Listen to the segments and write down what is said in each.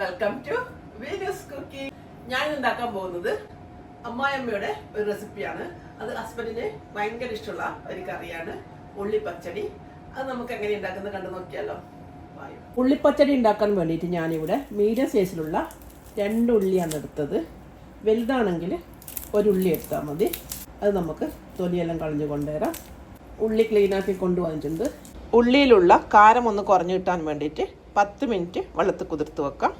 Welcome to Venus cooking ഞാൻ ഉണ്ടാക്കാൻ പോകുന്നത് അമ്മായിയമ്മയുടെ ഒരു റെസിപ്പിയാണ് അത് ഹസ്ബൻഡിന് ഭയങ്കര ഇഷ്ടമുള്ള ഒരു കറിയാണ്. ഉള്ളി പച്ചടി അത് നമുക്ക് എങ്ങനെ ഉണ്ടാക്കുന്നത് കണ്ടു നോക്കിയാലോ? ഉള്ളി ഉള്ളിപ്പച്ചടി ഉണ്ടാക്കാൻ വേണ്ടിയിട്ട് ഞാനിവിടെ മീഡിയം സൈസിലുള്ള രണ്ട് ഉള്ളിയാണ് എടുത്തത്. വലുതാണെങ്കിൽ ഒരു ഉള്ളി എടുത്താൽ മതി. അത് നമുക്ക് തൊലിയെല്ലാം കളഞ്ഞു കൊണ്ടുവരാം. ഉള്ളി ക്ലീനാക്കി കൊണ്ടുവന്നിട്ടുണ്ട്. ഉള്ളിയിലുള്ള കാരം ഒന്ന് കുറഞ്ഞു കിട്ടാൻ വേണ്ടിയിട്ട് പത്ത് മിനിറ്റ് വെള്ളത്തിൽ കുതിർത്ത് വെക്കാം.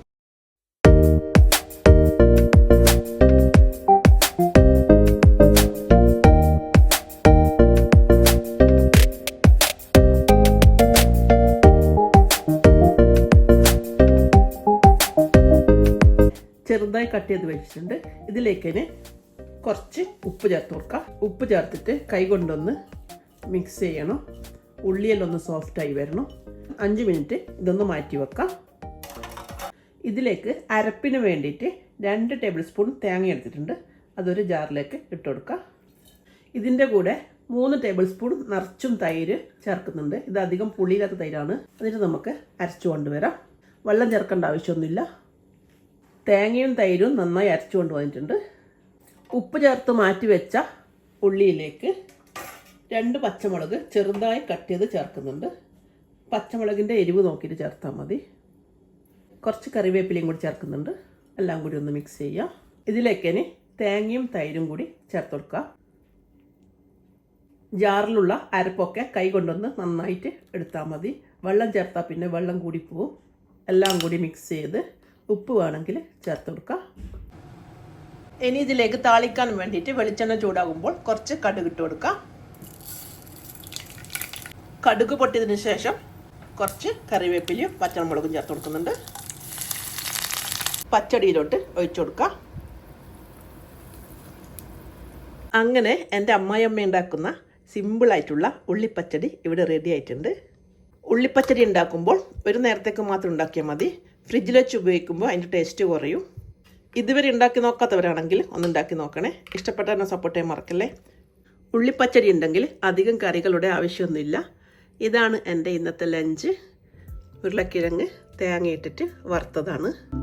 ചെറുതായി കട്ട് ചെയ്ത് വെച്ചിട്ടുണ്ട്. ഇതിലേക്ക് കുറച്ച് ഉപ്പ് ചേർത്ത് കൊടുക്കാം. ഉപ്പ് ചേർത്തിട്ട് കൈ കൊണ്ടൊന്ന് മിക്സ് ചെയ്യണം. ഉള്ളിയെല്ലാം ഒന്ന് സോഫ്റ്റായി വരണം. അഞ്ച് മിനിറ്റ് ഇതൊന്ന് മാറ്റി വെക്കാം. ഇതിലേക്ക് അരപ്പിന് വേണ്ടിയിട്ട് രണ്ട് ടേബിൾ സ്പൂൺ തേങ്ങ എടുത്തിട്ടുണ്ട്. അതൊരു ജാറിലേക്ക് ഇട്ട് കൊടുക്കുക ഇതിന്റെ കൂടെ മൂന്ന് ടേബിൾ സ്പൂൺ നിറച്ചും തൈര് ചേർക്കുന്നുണ്ട്. ഇത് അധികം പുളിയില്ലാത്ത തൈരാണ്. എന്നിട്ട് നമുക്ക് അരച്ചു കൊണ്ടുവരാം. വെള്ളം ചേർക്കേണ്ട ആവശ്യമൊന്നുമില്ല. തേങ്ങയും തൈരും നന്നായി അരച്ചു കൊണ്ട് വന്നിട്ടുണ്ട് ഉപ്പ് ചേർത്ത് മാറ്റി വെച്ച ഉള്ളിയിലേക്ക് രണ്ട് പച്ചമുളക് ചെറുതായി കട്ട് ചെയ്ത് ചേർക്കുന്നുണ്ട്. പച്ചമുളകിന്റെ എരിവ് നോക്കിയിട്ട് ചേർത്താൽ മതി. കുറച്ച് കറിവേപ്പിലയും കൂടി ചേർക്കുന്നുണ്ട്. എല്ലാം കൂടി ഒന്ന് മിക്സ് ചെയ്യാം. ഇതിലേക്ക് ഇനി തേങ്ങയും തൈരും കൂടി ചേർത്ത് കൊടുക്കുക ജാറിലുള്ള അരപ്പൊക്കെ കൈ കൊണ്ടൊന്ന് നന്നായിട്ട് എടുത്താൽ മതി. വെള്ളം ചേർത്താൽ പിന്നെ വെള്ളം കൂടി പോവും. എല്ലാം കൂടി മിക്സ് ചെയ്ത് ഉപ്പ് വേണമെങ്കിൽ ചേർത്ത് കൊടുക്കുക ഇനി ഇതിലേക്ക് താളിക്കാൻ വേണ്ടിയിട്ട് വെളിച്ചെണ്ണ ചൂടാകുമ്പോൾ കുറച്ച് കടുക് ഇട്ട് കൊടുക്കുക കടുക് പൊട്ടിയതിന് ശേഷം കുറച്ച് കറിവേപ്പിലയും പച്ചമുളകും ചേർത്ത് കൊടുക്കുന്നുണ്ട്. പച്ചടിയിലോട്ട് ഒഴിച്ചു കൊടുക്കുക അങ്ങനെ എന്റെ അമ്മായിയമ്മ ഉണ്ടാക്കുന്ന സിമ്പിളായിട്ടുള്ള ഉള്ളിപ്പച്ചടി ഇവിടെ റെഡി ആയിട്ടുണ്ട്. ഉള്ളിപ്പച്ചടി ഉണ്ടാക്കുമ്പോൾ ഒരു നേരത്തേക്ക് മാത്രം ഉണ്ടാക്കിയാൽ മതി. ഫ്രിഡ്ജിൽ വെച്ച് ഉപയോഗിക്കുമ്പോൾ അതിന്റെ ടേസ്റ്റ് കുറയും. ഇതുവരെ ഉണ്ടാക്കി നോക്കാത്തവരാണെങ്കിൽ ഒന്ന് ഉണ്ടാക്കി നോക്കണേ. ഇഷ്ടപ്പെട്ട എന്നെ സപ്പോർട്ട് ചെയ്യാൻ മറക്കല്ലേ? ഉള്ളിപ്പച്ചടി ഉണ്ടെങ്കിൽ അധികം കറികളുടെ ആവശ്യമൊന്നുമില്ല. ഇതാണ് എന്റെ ഇന്നത്തെ ലഞ്ച് ഉരുളക്കിഴങ്ങ് തേങ്ങയിട്ടിട്ട് വറുത്തതാണ്.